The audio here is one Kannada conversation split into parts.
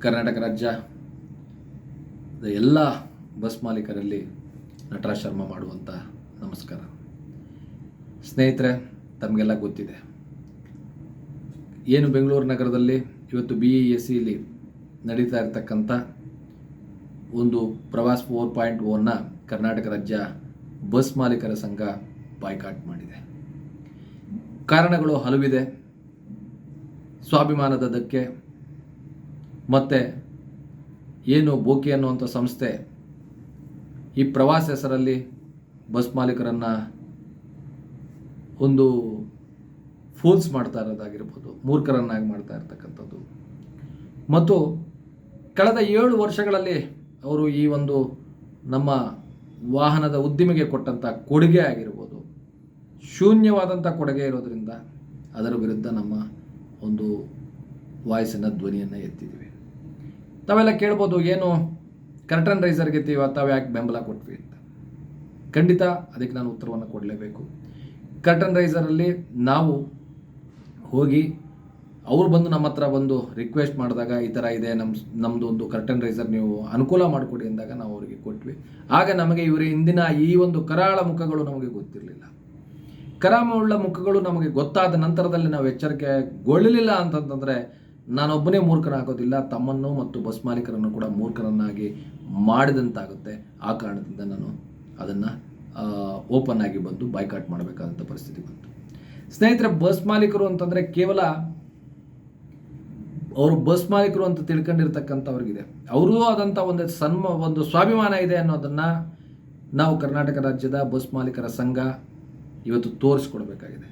ಕರ್ನಾಟಕ ರಾಜ್ಯ ಎಲ್ಲ ಬಸ್ ಮಾಲೀಕರಲ್ಲಿ ನಟರಾಜ್ ಶರ್ಮಾ ಮಾಡುವಂಥ ನಮಸ್ಕಾರ. ಸ್ನೇಹಿತರೆ, ತಮಗೆಲ್ಲ ಗೊತ್ತಿದೆ. ಏನು ಬೆಂಗಳೂರು ನಗರದಲ್ಲಿ ಇವತ್ತು ಬಿ ಇ ಎಸ್ ಸಿಲಿ ನಡೀತಾ ಇರತಕ್ಕಂಥ ಒಂದು ಪ್ರವಾಸ್ ಫೋರ್ ಪಾಯಿಂಟ್ ಓನ್ನ ಕರ್ನಾಟಕ ರಾಜ್ಯ ಬಸ್ ಮಾಲೀಕರ ಸಂಘ ಬಾಯ್ಕಾಟ್ ಮಾಡಿದೆ. ಕಾರಣಗಳು ಹಲವಿದೆ. ಸ್ವಾಭಿಮಾನದ ಧಕ್ಕೆ ಮತ್ತು ಏನು ಬೋಕಿ ಅನ್ನುವಂಥ ಸಂಸ್ಥೆ ಈ ಪ್ರವಾಸ ಹೆಸರಲ್ಲಿ ಬಸ್ ಮಾಲೀಕರನ್ನು ಒಂದು ಫೋಲ್ಸ್ ಮಾಡ್ತಾ ಇರೋದಾಗಿರ್ಬೋದು, ಮೂರ್ಖರನ್ನಾಗಿ ಮಾಡ್ತಾ ಇರ್ತಕ್ಕಂಥದ್ದು. ಮತ್ತು ಕಳೆದ ಏಳು ವರ್ಷಗಳಲ್ಲಿ ಅವರು ಈ ಒಂದು ನಮ್ಮ ವಾಹನದ ಉದ್ದಿಮೆಗೆ ಕೊಟ್ಟಂಥ ಕೊಡುಗೆ ಆಗಿರ್ಬೋದು, ಶೂನ್ಯವಾದಂಥ ಕೊಡುಗೆ ಇರೋದರಿಂದ ಅದರ ವಿರುದ್ಧ ನಮ್ಮ ಒಂದು ವಾಯ್ಸಿನ ಧ್ವನಿಯನ್ನು ಎತ್ತಿದ್ದೀವಿ. ತಾವೆಲ್ಲ ಕೇಳ್ಬೋದು, ಏನು ಕರ್ಟನ್ ರೈಸರ್ಗೆ ತೀವ ಯಾಕೆ ಬೆಂಬಲ ಕೊಟ್ವಿ ಅಂತ. ಖಂಡಿತ ಅದಕ್ಕೆ ನಾನು ಉತ್ತರವನ್ನು ಕೊಡಲೇಬೇಕು. ಕರ್ಟನ್ ರೈಸರಲ್ಲಿ ನಾವು ಹೋಗಿ ಅವ್ರು ಬಂದು ನಮ್ಮ ಹತ್ರ ಬಂದು ರಿಕ್ವೆಸ್ಟ್ ಮಾಡಿದಾಗ ಈ ಥರ ಇದೆ ನಮ್ಮ ನಮ್ಮದು ಒಂದು ಕರ್ಟನ್ ರೈಸರ್ ನೀವು ಅನುಕೂಲ ಮಾಡಿಕೊಡಿ ಅಂದಾಗ ನಾವು ಅವರಿಗೆ ಕೊಟ್ವಿ. ಆಗ ನಮಗೆ ಇವರ ಇಂದಿನ ಈ ಒಂದು ಕರಾಳ ಮುಖಗಳು ನಮಗೆ ಗೊತ್ತಿರಲಿಲ್ಲ. ಕರಾಮುಳ್ಳ ಮುಖಗಳು ನಮಗೆ ಗೊತ್ತಾದ ನಂತರದಲ್ಲಿ ನಾವು ಎಚ್ಚರಿಕೆಗೊಳ್ಳಲಿಲ್ಲ ಅಂತಂತಂದರೆ ನಾನೊಬ್ಬನೇ ಮೂರ್ಖನಾಗೋದಿಲ್ಲ ತಮ್ಮನ್ನು ಮತ್ತು ಬಸ್ ಮಾಲೀಕರನ್ನು ಕೂಡ ಮೂರ್ಖರನ್ನಾಗಿ ಮಾಡಿದಂತಾಗುತ್ತೆ. ಆ ಕಾರಣದಿಂದ ನಾನು ಅದನ್ನು ಓಪನ್ ಆಗಿ ಬಂದು ಬೈಕಾಟ್ ಮಾಡಬೇಕಾದಂಥ ಪರಿಸ್ಥಿತಿ ಬಂತು. ಸ್ನೇಹಿತರೆ, ಬಸ್ ಮಾಲೀಕರು ಅಂತಂದರೆ ಕೇವಲ ಅವರು ಬಸ್ ಮಾಲೀಕರು ಅಂತ ತಿಳ್ಕೊಂಡಿರ್ತಕ್ಕಂಥವ್ರಿಗಿದೆ. ಅವರೂ ಆದಂಥ ಒಂದು ಸನ್ಮ, ಒಂದು ಸ್ವಾಭಿಮಾನ ಇದೆ ಅನ್ನೋದನ್ನು ನಾವು ಕರ್ನಾಟಕ ರಾಜ್ಯದ ಬಸ್ ಮಾಲೀಕರ ಸಂಘ ಇವತ್ತು ತೋರಿಸ್ಕೊಡ್ಬೇಕಾಗಿದೆ.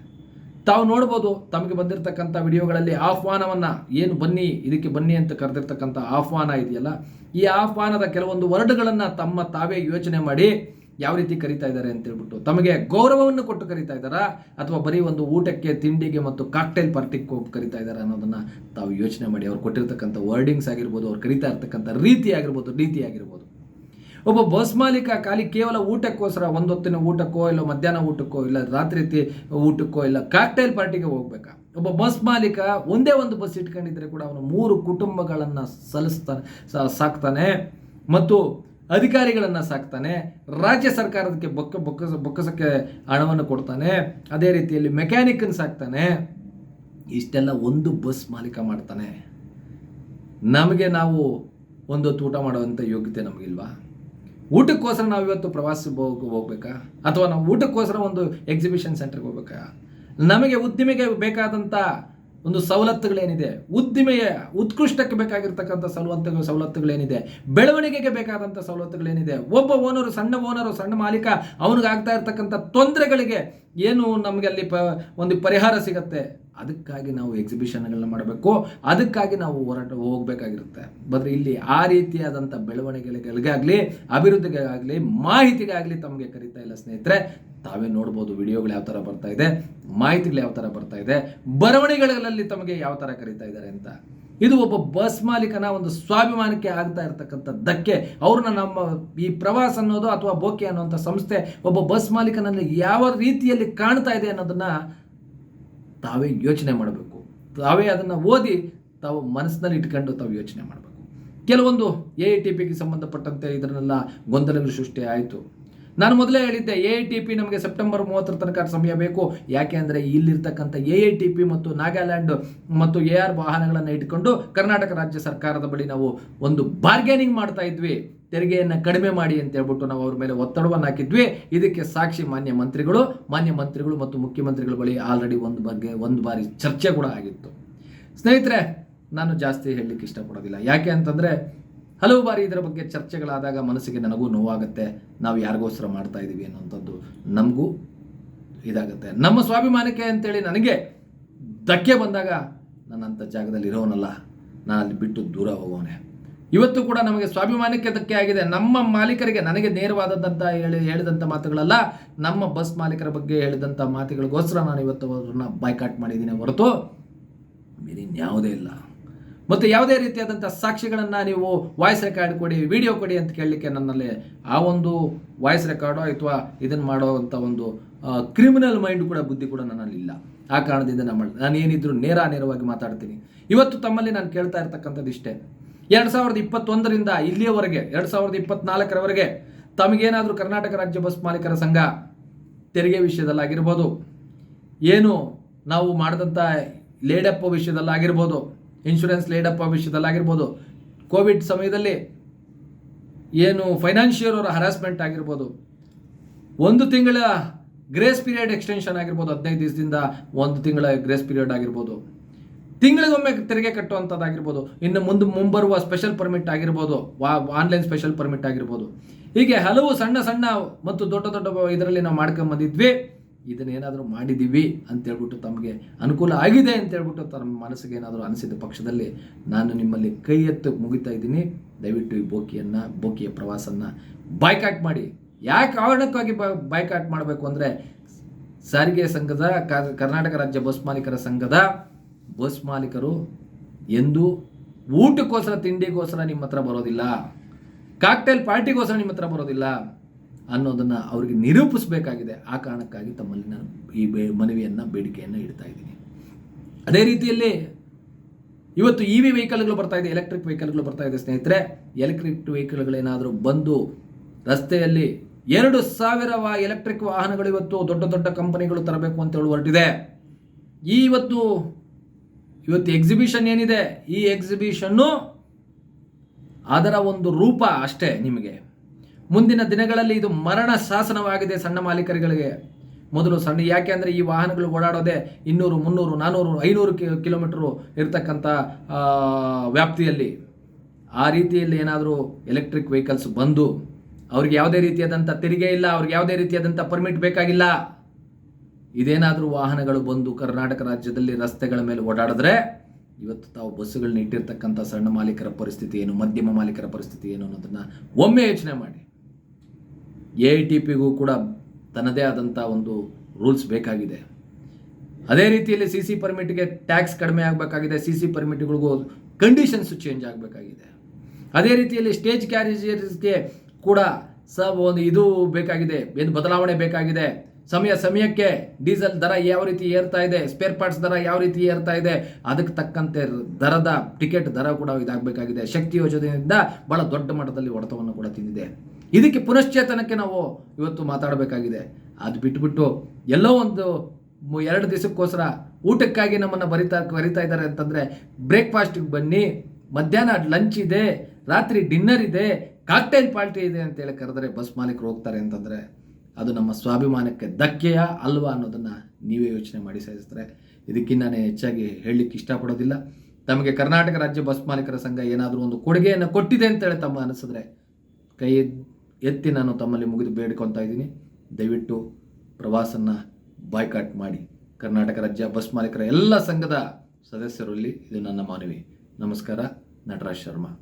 ತಾವು ನೋಡ್ಬೋದು ತಮಗೆ ಬಂದಿರತಕ್ಕಂಥ ವಿಡಿಯೋಗಳಲ್ಲಿ ಆಹ್ವಾನವನ್ನು ಏನು ಬನ್ನಿ, ಇದಕ್ಕೆ ಬನ್ನಿ ಅಂತ ಕರೆದಿರ್ತಕ್ಕಂಥ ಆಹ್ವಾನ ಇದೆಯಲ್ಲ, ಈ ಆಹ್ವಾನದ ಕೆಲವೊಂದು ವರ್ಡ್ಗಳನ್ನು ತಮ್ಮ ತಾವೇ ಯೋಚನೆ ಮಾಡಿ ಯಾವ ರೀತಿ ಕರಿತಾ ಇದ್ದಾರೆ ಅಂತ ಹೇಳ್ಬಿಟ್ಟು ತಮಗೆ ಗೌರವವನ್ನು ಕೊಟ್ಟು ಕರಿತಾ ಇದ್ದಾರಾ? ಅಥವಾ ಬರೀ ಒಂದು ಊಟಕ್ಕೆ, ತಿಂಡಿಗೆ ಮತ್ತು ಕಾಕ್ಟೈಲ್ ಪಾರ್ಟಿಗೆ ಹೋಗಿ ಕರಿತಾ ಇದ್ದಾರೆ ಅನ್ನೋದನ್ನು ತಾವು ಯೋಚನೆ ಮಾಡಿ, ಅವ್ರು ಕೊಟ್ಟಿರ್ತಕ್ಕಂಥ ವರ್ಡಿಂಗ್ಸ್ ಆಗಿರ್ಬೋದು, ಅವ್ರು ಕರಿತಾ ಇರ್ತಕ್ಕಂಥ ರೀತಿ ಆಗಿರ್ಬೋದು ರೀತಿ ಆಗಿರ್ಬೋದು. ಒಬ್ಬ ಬಸ್ ಮಾಲೀಕ ಖಾಲಿ ಕೇವಲ ಊಟಕ್ಕೋಸ್ಕರ ಒಂದೊತ್ತಿನ ಊಟಕ್ಕೋ ಇಲ್ಲ ಮಧ್ಯಾಹ್ನ ಊಟಕ್ಕೋ ಇಲ್ಲ ರಾತ್ರಿ ಊಟಕ್ಕೋ ಇಲ್ಲ ಕಾಕ್ಟೈಲ್ ಪಾರ್ಟಿಗೆ ಹೋಗ್ಬೇಕಾ? ಒಬ್ಬ ಬಸ್ ಮಾಲೀಕ ಒಂದೇ ಒಂದು ಬಸ್ ಇಟ್ಕೊಂಡಿದ್ರೆ ಕೂಡ ಅವನು ಮೂರು ಕುಟುಂಬಗಳನ್ನು ಸಲ್ಲಿಸ್ತಾನೆ ಸಾಕ್ತಾನೆ ಮತ್ತು ಅಧಿಕಾರಿಗಳನ್ನು ಸಾಕ್ತಾನೆ, ರಾಜ್ಯ ಸರ್ಕಾರಕ್ಕೆ ಬೊಕ್ಕ ಬೊಕ್ಕ ಬೊಕ್ಕಸಕ್ಕೆ ಹಣವನ್ನು ಕೊಡ್ತಾನೆ, ಅದೇ ರೀತಿಯಲ್ಲಿ ಮೆಕ್ಯಾನಿಕನ್ ಸಾಕ್ತಾನೆ. ಇಷ್ಟೆಲ್ಲ ಒಂದು ಬಸ್ ಮಾಲೀಕ ಮಾಡ್ತಾನೆ. ನಮಗೆ ನಾವು ಒಂದು ಊಟ ಮಾಡುವಂಥ ಯೋಗ್ಯತೆ ನಮಗಿಲ್ವಾ? ಊಟಕ್ಕೋಸ್ಕರ ನಾವು ಇವತ್ತು ಪ್ರವಾಸ ಹೋಗ್- ಹೋಗ್ಬೇಕಾ? ಅಥವಾ ನಾವು ಊಟಕ್ಕೋಸ್ಕರ ಒಂದು ಎಕ್ಸಿಬಿಷನ್ ಸೆಂಟರ್ಗೆ ಹೋಗ್ಬೇಕಾ? ನಮಗೆ ಉದ್ದಿಮೆಗೆ ಬೇಕಾದಂಥ ಒಂದು ಸವಲತ್ತುಗಳೇನಿದೆ? ಉದ್ದಿಮೆಯ ಉತ್ಕೃಷ್ಟಕ್ಕೆ ಬೇಕಾಗಿರ್ತಕ್ಕಂಥ ಸವಲತ್ತು ಸವಲತ್ತುಗಳೇನಿದೆ? ಬೆಳವಣಿಗೆಗೆ ಬೇಕಾದಂಥ ಸವಲತ್ತುಗಳೇನಿದೆ? ಒಬ್ಬ ಓನರು, ಸಣ್ಣ ಓನರು, ಸಣ್ಣ ಮಾಲೀಕ, ಅವನಿಗಾಗ್ತಾ ಇರ್ತಕ್ಕಂಥ ತೊಂದರೆಗಳಿಗೆ ಏನು ನಮಗೆ ಅಲ್ಲಿ ಪ, ಒಂದು ಪರಿಹಾರ ಸಿಗತ್ತೆ? ಅದಕ್ಕಾಗಿ ನಾವು ಎಕ್ಸಿಬಿಷನ್ಗಳನ್ನ ಮಾಡಬೇಕು. ಅದಕ್ಕಾಗಿ ನಾವು ಹೋರಾಟ, ಹೋಗಬೇಕಾಗಿರುತ್ತೆ. ಬದ್ರೆ ಇಲ್ಲಿ ಆ ರೀತಿಯಾದಂಥ ಬೆಳವಣಿಗೆಗಳಿಗಾಗಲಿ, ಅಭಿವೃದ್ಧಿಗಾಗಲಿ, ಮಾಹಿತಿಗಾಗಲಿ ತಮಗೆ ಕರಿತಾ ಇಲ್ಲ ಸ್ನೇಹಿತರೆ, ತಾವೇ ನೋಡ್ಬೋದು ವಿಡಿಯೋಗಳು ಯಾವ ಥರ ಬರ್ತಾ ಇದೆ, ಮಾಹಿತಿಗಳು ಯಾವ ಥರ ಬರ್ತಾ ಇದೆ, ಬರವಣಿಗೆಗಳಲ್ಲಿ ತಮಗೆ ಯಾವ ಥರ ಕರಿತಾ ಇದ್ದಾರೆ ಅಂತ. ಇದು ಒಬ್ಬ ಬಸ್ ಮಾಲೀಕನ ಒಂದು ಸ್ವಾಭಿಮಾನಕ್ಕೆ ಆಗ್ತಾ ಇರತಕ್ಕಂಥ ಧಕ್ಕೆ ಅವ್ರನ್ನ ನಮ್ಮ ಈ ಪ್ರವಾಸ ಅನ್ನೋದು ಅಥವಾ ಬೋಕೆ ಅನ್ನುವಂಥ ಸಂಸ್ಥೆ ಒಬ್ಬ ಬಸ್ ಮಾಲೀಕನಲ್ಲಿ ಯಾವ ರೀತಿಯಲ್ಲಿ ಕಾಣ್ತಾ ಇದೆ ಅನ್ನೋದನ್ನ ತಾವೇ ಯೋಚನೆ ಮಾಡಬೇಕು. ತಾವೇ ಅದನ್ನು ಓದಿ ತಾವು ಮನಸ್ಸಿನಲ್ಲಿ ಇಟ್ಕೊಂಡು ತಾವು ಯೋಚನೆ ಮಾಡಬೇಕು. ಕೆಲವೊಂದು ಎ ಐ ಟಿ ಪಿಗೆ ಸಂಬಂಧಪಟ್ಟಂತೆ ಇದನ್ನೆಲ್ಲ ಗೊಂದಲಗಳು ಸೃಷ್ಟಿ ಆಯಿತು. ನಾನು ಮೊದಲೇ ಹೇಳಿದ್ದೆ ಎ ಐ ಟಿ ಪಿ ನಮಗೆ ಸೆಪ್ಟೆಂಬರ್ ಮೂವತ್ತರ ತನಕ ಸಮಯ ಬೇಕು. ಯಾಕೆ ಅಂದರೆ ಇಲ್ಲಿರ್ತಕ್ಕಂಥ ಎ ಐ ಟಿ ಪಿ ಮತ್ತು ನಾಗಾಲ್ಯಾಂಡ್ ಮತ್ತು ಎ ಆರ್ ವಾಹನಗಳನ್ನು ಇಟ್ಕೊಂಡು ಕರ್ನಾಟಕ ರಾಜ್ಯ ಸರ್ಕಾರದ ಬಳಿ ನಾವು ಒಂದು ಬಾರ್ಗೇನಿಂಗ್ ಮಾಡ್ತಾ ಇದ್ವಿ. ತೆರಿಗೆಯನ್ನು ಕಡಿಮೆ ಮಾಡಿ ಅಂತ ಹೇಳ್ಬಿಟ್ಟು ನಾವು ಅವ್ರ ಮೇಲೆ ಒತ್ತಡವನ್ನು ಹಾಕಿದ್ವಿ. ಇದಕ್ಕೆ ಸಾಕ್ಷಿ ಮಾನ್ಯ ಮಂತ್ರಿಗಳು ಮಾನ್ಯ ಮಂತ್ರಿಗಳು ಮತ್ತು ಮುಖ್ಯಮಂತ್ರಿಗಳ ಬಳಿ ಆಲ್ರೆಡಿ ಒಂದು ಬಗ್ಗೆ ಒಂದು ಬಾರಿ ಚರ್ಚೆ ಕೂಡ ಆಗಿತ್ತು. ಸ್ನೇಹಿತರೆ, ನಾನು ಜಾಸ್ತಿ ಹೇಳಲಿಕ್ಕೆ ಇಷ್ಟಪಡೋದಿಲ್ಲ. ಯಾಕೆ ಅಂತಂದರೆ, ಹಲವು ಬಾರಿ ಇದರ ಬಗ್ಗೆ ಚರ್ಚೆಗಳಾದಾಗ ಮನಸ್ಸಿಗೆ ನನಗೂ ನೋವಾಗುತ್ತೆ. ನಾವು ಯಾರಿಗೋಸ್ಕರ ಮಾಡ್ತಾ ಇದ್ದೀವಿ ಅನ್ನೋಂಥದ್ದು ನಮಗೂ ಇದಾಗುತ್ತೆ. ನಮ್ಮ ಸ್ವಾಭಿಮಾನಕ್ಕೆ ಅಂತೇಳಿ ನನಗೆ ಧಕ್ಕೆ ಬಂದಾಗ ನಾನು ಅಂಥ ಜಾಗದಲ್ಲಿ ಇರೋನಲ್ಲ. ನಾನು ಅಲ್ಲಿ ಬಿಟ್ಟು ದೂರ ಹೋಗೋನೆ. ಇವತ್ತು ಕೂಡ ನಮಗೆ ಸ್ವಾಭಿಮಾನಕ್ಕೆ ಧಕ್ಕೆ ಆಗಿದೆ. ನಮ್ಮ ಮಾಲೀಕರಿಗೆ ನನಗೆ ನೇರವಾದದ್ದಂತ ಹೇಳಿ ಹೇಳಿದಂಥ ಮಾತುಗಳಲ್ಲ, ನಮ್ಮ ಬಸ್ ಮಾಲೀಕರ ಬಗ್ಗೆ ಹೇಳಿದಂಥ ಮಾತುಗಳಿಗೋಸ್ಕರ ನಾನು ಇವತ್ತು ಅವ್ರನ್ನ ಬಾಯ್ಕಾಟ್ ಮಾಡಿದ್ದೀನಿ ಹೊರತು ಇನ್ಯಾವುದೇ ಇಲ್ಲ. ಮತ್ತು ಯಾವುದೇ ರೀತಿಯಾದಂಥ ಸಾಕ್ಷಿಗಳನ್ನು ನೀವು ವಾಯ್ಸ್ ರೆಕಾರ್ಡ್ ಕೊಡಿ ವಿಡಿಯೋ ಕೊಡಿ ಅಂತ ಕೇಳಲಿಕ್ಕೆ ನನ್ನಲ್ಲಿ ಆ ಒಂದು ವಾಯ್ಸ್ ರೆಕಾರ್ಡೋ ಅಥವಾ ಇದನ್ನು ಮಾಡೋವಂಥ ಒಂದು ಕ್ರಿಮಿನಲ್ ಮೈಂಡ್ ಕೂಡ ಬುದ್ಧಿ ಕೂಡ ನನ್ನಲ್ಲಿ ಇಲ್ಲ. ಆ ಕಾರಣದಿಂದ ನಮ್ಮ ನಾನು ಏನಿದ್ರು ನೇರ ನೇರವಾಗಿ ಮಾತಾಡ್ತೀನಿ. ಇವತ್ತು ತಮ್ಮಲ್ಲಿ ನಾನು ಕೇಳ್ತಾ ಇರ್ತಕ್ಕಂಥದ್ದು ಇಷ್ಟೇ ಎರಡು ಸಾವಿರದ ಇಪ್ಪತ್ತೊಂದರಿಂದ ಇಲ್ಲಿಯವರೆಗೆ, ಎರಡು ಸಾವಿರದ ಇಪ್ಪತ್ನಾಲ್ಕರವರೆಗೆ ತಮಗೇನಾದರೂ ಕರ್ನಾಟಕ ರಾಜ್ಯ ಬಸ್ ಮಾಲೀಕರ ಸಂಘ ತೆರಿಗೆ ವಿಷಯದಲ್ಲಾಗಿರ್ಬೋದು, ಏನು ನಾವು ಮಾಡಿದಂಥ ಲೇಡಪ್ಪ ವಿಷಯದಲ್ಲಾಗಿರ್ಬೋದು ಇನ್ಶೂರೆನ್ಸ್ ಲೇಡಪ್ಪ ವಿಷಯದಲ್ಲಾಗಿರ್ಬೋದು, ಕೋವಿಡ್ ಸಮಯದಲ್ಲಿ ಏನು ಫೈನಾನ್ಷಿಯಲ್ ಅವರ ಹರಾಸ್ಮೆಂಟ್ ಆಗಿರ್ಬೋದು, ಒಂದು ತಿಂಗಳ ಗ್ರೇಸ್ ಪೀರಿಯಡ್ ಎಕ್ಸ್ಟೆನ್ಷನ್ ಆಗಿರ್ಬೋದು, ಹದಿನೈದು ದಿವಸದಿಂದ ಒಂದು ತಿಂಗಳ ಗ್ರೇಸ್ ಪೀರಿಯಡ್ ಆಗಿರ್ಬೋದು. ತಿಂಗಳಿಗೊಮ್ಮೆ ತೆರಿಗೆ ಕಟ್ಟುವಂಥದ್ದಾಗಿರ್ಬೋದು ಇನ್ನು ಮುಂದೆ ಮುಂಬರುವ ಸ್ಪೆಷಲ್ ಪರ್ಮಿಟ್ ಆಗಿರ್ಬೋದು, ವಾ ಆನ್ಲೈನ್ ಸ್ಪೆಷಲ್ ಪರ್ಮಿಟ್ ಆಗಿರ್ಬೋದು. ಹೀಗೆ ಹಲವು ಸಣ್ಣ ಸಣ್ಣ ಮತ್ತು ದೊಡ್ಡ ದೊಡ್ಡ ಇದರಲ್ಲಿ ನಾವು ಮಾಡ್ಕೊಂಬಂದಿದ್ವಿ. ಇದನ್ನೇನಾದರೂ ಮಾಡಿದ್ದೀವಿ ಅಂತೇಳ್ಬಿಟ್ಟು ತಮಗೆ ಅನುಕೂಲ ಆಗಿದೆ ಅಂತೇಳ್ಬಿಟ್ಟು ತಮ್ಮ ಮನಸ್ಸಿಗೆ ಏನಾದರೂ ಅನಿಸಿದ ಪಕ್ಷದಲ್ಲಿ ನಾನು ನಿಮ್ಮಲ್ಲಿ ಕೈ ಎತ್ತು ಮುಗಿತಾ ಇದ್ದೀನಿ. ದಯವಿಟ್ಟು ಈ ಬೋಕಿಯನ್ನು, ಬೋಕಿಯ ಪ್ರವಾಸನ್ನು ಬಾಯ್ಕಾಟ್ ಮಾಡಿ. ಯಾಕೆ ಕಾರಣಕ್ಕಾಗಿ ಬಾಯ್ಕಾಟ್ ಮಾಡಬೇಕು ಅಂದರೆ, ಸಾರಿಗೆ ಸಂಘದ, ಕರ್ನಾಟಕ ರಾಜ್ಯ ಬಸ್ ಮಾಲೀಕರ ಸಂಘದ ಬಸ್ ಮಾಲೀಕರು ಎಂದು ಊಟಕ್ಕೋಸ್ಕರ, ತಿಂಡಿಗೋಸ್ಕರ ನಿಮ್ಮ ಹತ್ರ ಬರೋದಿಲ್ಲ ಕಾಕ್ಟೈಲ್ ಪಾರ್ಟಿಗೋಸ್ಕರ ನಿಮ್ಮ ಹತ್ರ ಬರೋದಿಲ್ಲ ಅನ್ನೋದನ್ನು ಅವರಿಗೆ ನಿರೂಪಿಸಬೇಕಾಗಿದೆ. ಆ ಕಾರಣಕ್ಕಾಗಿ ತಮ್ಮಲ್ಲಿ ನಾನು ಈ ಬೇ, ಮನವಿಯನ್ನು, ಬೇಡಿಕೆಯನ್ನು ಇಡ್ತಾ ಇದ್ದೀನಿ. ಅದೇ ರೀತಿಯಲ್ಲಿ ಇವತ್ತು ಇ ವಿ ವೆಹಿಕಲ್ಗಳು ಬರ್ತಾ ಇದೆ ಎಲೆಕ್ಟ್ರಿಕ್ ವೆಹಿಕಲ್ಗಳು ಬರ್ತಾ ಇದೆ ಸ್ನೇಹಿತರೆ. ಎಲೆಕ್ಟ್ರಿಕ್ ವೆಹಿಕಲ್ಗಳೇನಾದರೂ ಬಂದು ರಸ್ತೆಯಲ್ಲಿ ಎರಡು ಸಾವಿರ ಎಲೆಕ್ಟ್ರಿಕ್ ವಾಹನಗಳು ಇವತ್ತು ದೊಡ್ಡ ದೊಡ್ಡ ಕಂಪನಿಗಳು ತರಬೇಕು ಅಂತ ಹೇಳಿ ಹೊರಟಿದೆ. ಈ ಇವತ್ತು ಇವತ್ತು ಎಕ್ಸಿಬಿಷನ್ ಏನಿದೆ? ಈ ಎಕ್ಸಿಬಿಷನ್ನು ಅದರ ಒಂದು ರೂಪ ಅಷ್ಟೇ ನಿಮಗೆ. ಮುಂದಿನ ದಿನಗಳಲ್ಲಿ ಇದು ಮರಣ ಶಾಸನವಾಗಿದೆ ಸಣ್ಣ ಮಾಲೀಕರುಗಳಿಗೆ. ಮೊದಲು ಸಣ್ಣ, ಯಾಕೆ ಅಂದರೆ ಈ ವಾಹನಗಳು ಓಡಾಡೋದೆ ಇನ್ನೂರು, ಮುನ್ನೂರು ನಾನ್ನೂರು ಐನೂರು ಕಿಲೋಮೀಟರ್ ಇರತಕ್ಕಂಥ ವ್ಯಾಪ್ತಿಯಲ್ಲಿ. ಆ ರೀತಿಯಲ್ಲಿ ಏನಾದರೂ ಎಲೆಕ್ಟ್ರಿಕ್ ವೆಹಿಕಲ್ಸ್ ಬಂದು, ಅವ್ರಿಗೆ ಯಾವುದೇ ರೀತಿಯಾದಂಥ ತೆರಿಗೆ ಇಲ್ಲ, ಅವ್ರಿಗೆ ಯಾವುದೇ ರೀತಿಯಾದಂಥ ಪರ್ಮಿಟ್ ಬೇಕಾಗಿಲ್ಲ. ಇದೇನಾದರೂ ವಾಹನಗಳು ಬಂದು ಕರ್ನಾಟಕ ರಾಜ್ಯದಲ್ಲಿ ರಸ್ತೆಗಳ ಮೇಲೆ ಓಡಾಡಿದ್ರೆ ಇವತ್ತು ತಾವು ಬಸ್ಸುಗಳನ್ನ ಇಟ್ಟಿರ್ತಕ್ಕಂಥ ಸಣ್ಣ ಮಾಲೀಕರ ಪರಿಸ್ಥಿತಿ ಏನು, ಮಧ್ಯಮ ಮಾಲೀಕರ ಪರಿಸ್ಥಿತಿ ಏನು ಅನ್ನೋದನ್ನು ಒಮ್ಮೆ ಯೋಚನೆ ಮಾಡಿ. ಎ ಐ ಟಿ ಪಿಗೂ ಕೂಡ ತನ್ನದೇ ಆದಂಥ ಒಂದು ರೂಲ್ಸ್ ಬೇಕಾಗಿದೆ. ಅದೇ ರೀತಿಯಲ್ಲಿ ಸಿ ಸಿ ಪರ್ಮಿಟ್ಗೆ ಟ್ಯಾಕ್ಸ್ ಕಡಿಮೆ ಆಗಬೇಕಾಗಿದೆ, ಸಿ ಸಿ ಪರ್ಮಿಟ್ಗಳಿಗೂ ಕಂಡೀಷನ್ಸ್ ಚೇಂಜ್ ಆಗಬೇಕಾಗಿದೆ. ಅದೇ ರೀತಿಯಲ್ಲಿ ಸ್ಟೇಜ್ ಕ್ಯಾರೇಜರ್ಸ್ಗೆ ಕೂಡ ಸ ಒಂದು ಇದು ಬೇಕಾಗಿದೆ, ಏನು ಬದಲಾವಣೆ ಬೇಕಾಗಿದೆ. ಸಮಯ ಸಮಯಕ್ಕೆ ಡೀಸೆಲ್ ದರ ಯಾವ ರೀತಿ ಏರ್ತಾ ಇದೆ ಸ್ಪೇರ್ ಪಾರ್ಟ್ಸ್ ದರ ಯಾವ ರೀತಿ ಏರ್ತಾ ಇದೆ, ಅದಕ್ಕೆ ತಕ್ಕಂತೆ ದರದ ಟಿಕೆಟ್ ದರ ಕೂಡ ಇದಾಗಬೇಕಾಗಿದೆ. ಶಕ್ತಿ ಯೋಜನೆಯಿಂದ ಬಹಳ ದೊಡ್ಡ ಮಟ್ಟದಲ್ಲಿ ಹೊಡೆತವನ್ನು ಕೂಡ ತಿಂದಿದೆ. ಇದಕ್ಕೆ ಪುನಶ್ಚೇತನಕ್ಕೆ ನಾವು ಇವತ್ತು ಮಾತಾಡಬೇಕಾಗಿದೆ. ಅದು ಬಿಟ್ಬಿಟ್ಟು ಎಲ್ಲೋ ಒಂದು ಎರಡು ದಿವಸಕ್ಕೋಸ್ಕರ ಊಟಕ್ಕಾಗಿ ನಮ್ಮನ್ನು ಬರಿತಾ ಕರಿತಾ ಇದ್ದಾರೆ ಅಂತಂದರೆ ಬ್ರೇಕ್ಫಾಸ್ಟಿಗೆ ಬನ್ನಿ, ಮಧ್ಯಾಹ್ನ ಲಂಚ್ ಇದೆ, ರಾತ್ರಿ ಡಿನ್ನರ್ ಇದೆ ಕಾಕ್ಟೈಲ್ ಪಾರ್ಟಿ ಇದೆ ಅಂತೇಳಿ ಕರೆದರೆ ಬಸ್ ಮಾಲೀಕರು ಹೋಗ್ತಾರೆ ಅಂತಂದರೆ ಅದು ನಮ್ಮ ಸ್ವಾಭಿಮಾನಕ್ಕೆ ಧಕ್ಕೆಯ ಅಲ್ವಾ ಅನ್ನೋದನ್ನು ನೀವೇ ಯೋಚನೆ ಮಾಡಿ ಸಹಿಸ್ತಾರೆ ಇದಕ್ಕಿಂತ ನಾನು ಹೆಚ್ಚಾಗಿ ಹೇಳಲಿಕ್ಕೆ ಇಷ್ಟಪಡೋದಿಲ್ಲ. ತಮಗೆ ಕರ್ನಾಟಕ ರಾಜ್ಯ ಬಸ್ ಮಾಲೀಕರ ಸಂಘ ಏನಾದರೂ ಒಂದು ಕೊಡುಗೆಯನ್ನು ಕೊಟ್ಟಿದೆ ಅಂತೇಳಿ ತಮ್ಮ ಅನಿಸಿದ್ರೆ ಕೈ ಎತ್ತಿ ನಾನು ತಮ್ಮಲ್ಲಿ ಮುಗಿದು ಬೇಡ್ಕೊತಾ ಇದ್ದೀನಿ. ದಯವಿಟ್ಟು ಪ್ರವಾಸನ ಬಾಯ್ಕಾಟ್ ಮಾಡಿ. ಕರ್ನಾಟಕ ರಾಜ್ಯ ಬಸ್ ಮಾಲೀಕರ ಎಲ್ಲ ಸಂಘದ ಸದಸ್ಯರಲ್ಲಿ ಇದು ನನ್ನ ಮನವಿ. ನಮಸ್ಕಾರ, ನಟರಾಜ್ ಶರ್ಮಾ.